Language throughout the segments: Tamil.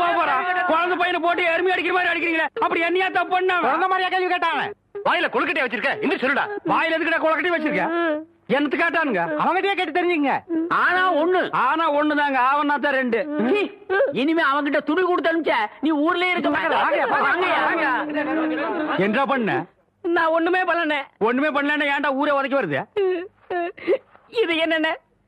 போக போறான். குழந்தை பையனை போட்டு எருமை அடிக்கிற மாதிரி அடிக்கிறீங்களே? அப்படி என்னையா தப்பு பண்ண குழந்தை மாதிரியா கேள்வி கேட்டாங்க வாயில கொழுக்கட்டை வச்சிருக்க. இன்னும் சொல்லுடா. வாயில எதுக்குடா கொழுக்கட்டை வச்சிருக்க? என்னத்து கேட்டானுங்க? அவங்ககிட்டயே கேட்டு தெரிஞ்சுங்க. ஆனா ஒண்ணு. ஆனா ஒண்ணுதாங்க. ஆவனா தான் ரெண்டு. இனிமே அவன்கிட்ட துணி கொடுத்து அனுப்பிச்ச நீ ஊர்லயே இருக்க என்ன பண்ண? நான் ஒண்ணுமே பண்ணல. ஒண்ணுமே பண்ணலன்னா ஏன்டா ஊரே உதைக்க வருது? இது என்னென்ன?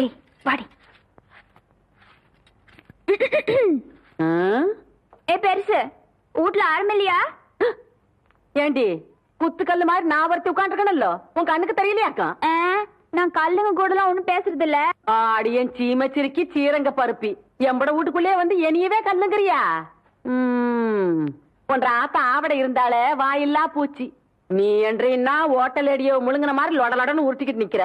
ஏய் வாடி. ஏ பெருசு வீட்ல ஆரம்பில்லையா ஏண்டி குத்துக்கல்லு மாதிரி நான் ஒருத்தி உட்காந்துருக்கணும்ல உன் கண்ணுக்கு தெரியலையாக்கா நான் கல்லுங்க கூடலாம் ஒண்ணும் பேசுறது இல்ல ஆடியன் சீமச்சிருக்கி சீரங்க பருப்பி. எம்பட வீட்டுக்குள்ளே வந்து என்னையவே கல்லுங்கிறியா? ம், உன்ற ஆத்தா ஆவட இருந்தாலே வாயில்லா பூச்சி. நீ என்றீன்னா ஓட்டல் அடியோ முழுங்கின மாதிரி லொடலொடன்னு உருட்டிக்கிட்டு நிக்கிற.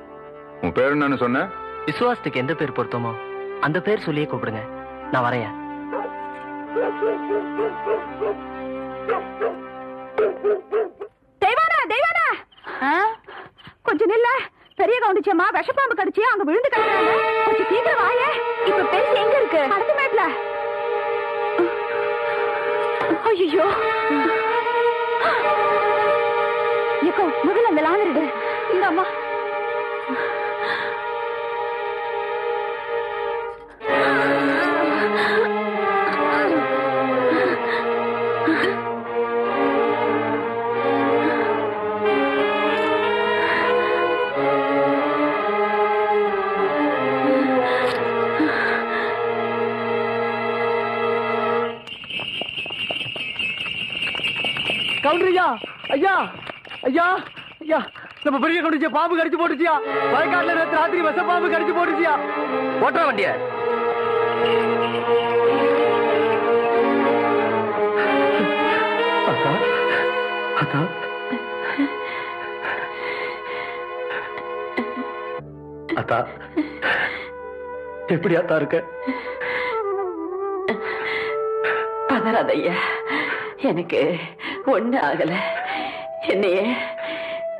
உன் பேர் என்னன்னு சொன்ன? விசுவாசத்துக்கு எந்த பேர் பொருத்தமோ அந்த பேர் சொல்லியே கூப்பிடுங்க. நான் வரையா தெய்வானா தெய்வானா? கொஞ்சம் நில்ல. பெரிய கவுண்டிச்சம்மா விஷப்பாம்பு கடிச்சு அங்க விழுந்து கிடக்குறாங்க. கொஞ்சம் சீக்கிரம் வாயே. இப்ப பெருசு எங்க இருக்கு? அடுத்த மேட்ல. ஐயோ எக்கோ முதல்ல அந்த லாந்தரிடு இந்த அம்மா கவுண்டர் ஐயா ஐயா ஐயா ஐயா நம்ம பெரிய கவுண்டிச்ச பாம்பு கடிச்சு போட்டுச்சியா? வயக்காட்டுல நேத்து ராத்திரி விஷ பாம்பு கடிச்சு போட்டுச்சியா? ஓட்டுற வண்டிய. அத்தா எப்படி அத்தா இருக்க? பதறாத ஐயா எனக்கு ஒண்ணு ஆகல என்னையே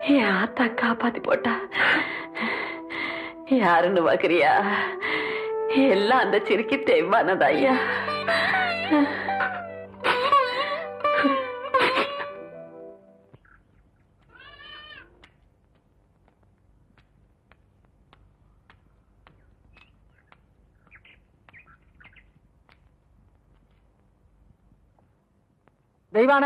என் ஆத்தா காப்பாத்தி போட்டா. யாருன்னு பாக்குறியா? எல்லாம் அந்த சிரிக்கு தெய்வானதா ஐயா? தெய்வான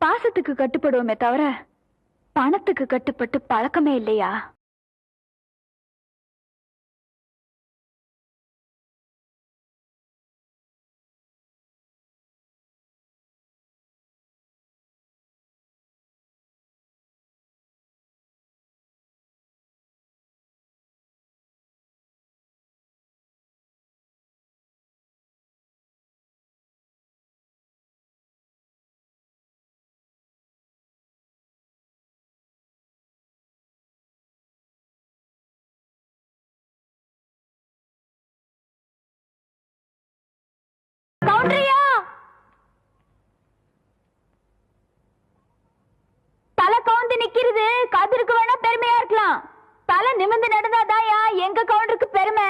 பாசத்துக்கு கட்டுப்படுவோமே தவிர பணத்துக்கு கட்டுப்பட்டு பழக்கமே இல்லையா? தலை நிமிர்ந்து நடந்தாதாயா? எங்க கவுண்டருக்கு பெருமை?